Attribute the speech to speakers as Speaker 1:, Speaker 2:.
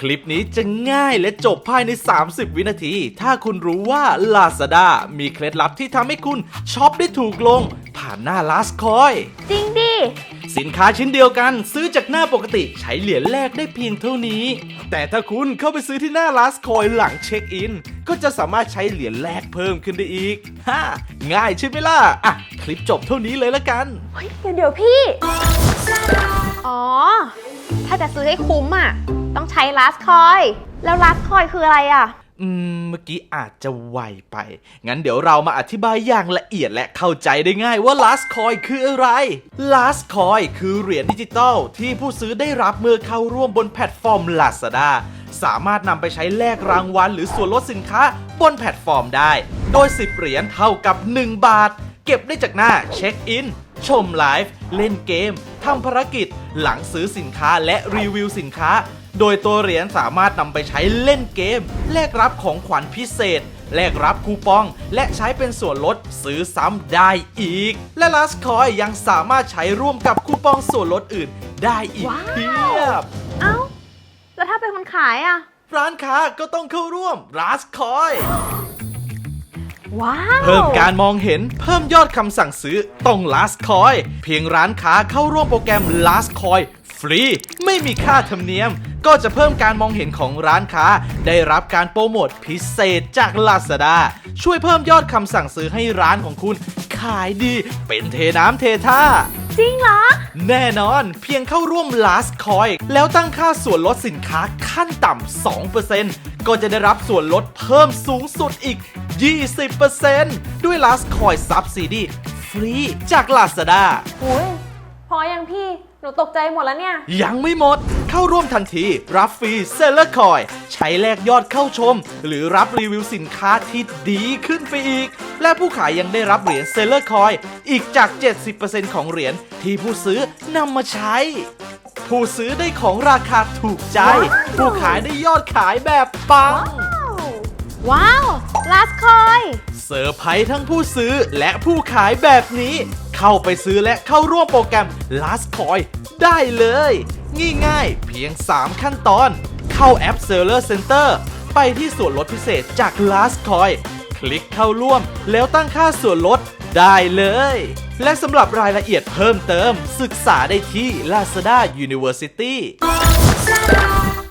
Speaker 1: คลิปนี้จะง่ายและจบภายใน 30 วินาที ถ้าคุณรู้ว่า Lazada มีเคล็ดลับที่ทำให้คุณช็อปได้ถูกลง ผ่านหน้า Last Coin
Speaker 2: จริงดิ
Speaker 1: สินค้าชิ้นเดียวกันซื้อจากหน้าปกติใช้เหรียญแรกได้เพียงเท่านี้ แต่ถ้าคุณเข้าไปซื้อที่หน้า Last Coin หลังเช็คอิน ก็จะสามารถใช้เหรียญแรกเพิ่มขึ้นได้อีกฮ่าง่ายใช่ไหมล่ะอะคลิปจบเท่านี้เลยละกัน
Speaker 2: เฮ้ยเดี๋ยวเดี๋ยวพี่ อ๋อ ถ้าจะซื้อให้คุ้มอะ ต้องใช้ last coin แล้ว last coin คืออะไรอะ
Speaker 1: อืม เมื่อกี้อาจจะไวไป งั้นเดี๋ยวเรามาอธิบายอย่างละเอียดและเข้าใจได้ง่ายว่า last coin คืออะไร last coin คือเหรียญดิจิตอลที่ผู้ซื้อได้รับเมื่อเข้าร่วมบนแพลตฟอร์ม Lazada สามารถนำไปใช้แลกรางวัลหรือส่วนลดสินค้าบนแพลตฟอร์มได้ โดย 10 เหรียญเท่ากับ 1 บาท เก็บได้จากหน้าเช็คอิน ชมไลฟ์ เล่นเกม ทำภารกิจหลังซื้อสินค้าและรีวิวสินค้า โดยตัวเหรียญสามารถนำไปใช้เล่นเกม แลกรับของขวัญพิเศษ แลกรับคูปอง และใช้เป็นส่วนลดซื้อซ้ำได้อีก และ Last Coin ยังสามารถใช้ร่วมกับคูปองส่วนลดอื่นได้อีก
Speaker 2: ว้าว
Speaker 1: เพียบ
Speaker 2: เอ้า แล้วถ้าเป็นคนขายอะ
Speaker 1: ร้านค้าก็ต้องเข้าร่วม Last Coin
Speaker 2: ว้าว
Speaker 1: เพิ่มการมองเห็นเพิ่มยอดคำสั่งซื้อต้อง Last Coin เพียงร้านค้าเข้าร่วมโปรแกรม Last Coin ฟรี ไม่มีค่าธรรมเนียม ก็จะเพิ่มการมองเห็นของร้านค้า ได้รับการโปรโมทพิเศษจาก Lazada ช่วยเพิ่มยอดคำสั่งซื้อให้ร้านของคุณ ขายดีเป็นเทน้ำเทท่า
Speaker 2: จริงเหรอ
Speaker 1: แน่นอนเพียงเข้าร่วม Last Coin แล้วตั้งค่าส่วนลดสินค้าขั้นต่ำ 2% ก็จะได้รับส่วนลดเพิ่มสูงสุดอีก 20%ด้วย Last Coin Subsidy ฟรีจาก Lazada
Speaker 2: หุยพอยังพี่ หนูตกใจหมดแล้วเนี่ย
Speaker 1: ยังไม่หมด เข้าร่วมทันที รับฟรี Seller Coin ใช้แลกยอดเข้าชม หรือรับรีวิวสินค้าที่ดีขึ้นไปอีก และผู้ขายยังได้รับเหรียญ Seller Coin อีกจาก 70%ของเหรียญที่ผู้ซื้อนำมาใช้ ผู้ซื้อได้ของราคาถูกใจ ผู้ขายได้ยอดขายแบบปัง
Speaker 2: ว้าว last coin
Speaker 1: เซอร์ไพรส์ทั้งผู้ซื้อและผู้ขายแบบนี้ เข้าไปซื้อและเข้าร่วมโปรแกรม Last Coin ได้เลย ง่ายๆ เพียง 3 ขั้นตอน เข้าแอป Seller Center ไปที่ส่วนลดพิเศษจาก Last Coin คลิกเข้าร่วมแล้วตั้งค่าส่วนลดได้เลย และสำหรับรายละเอียดเพิ่มเติม ศึกษาได้ที่ Lazada University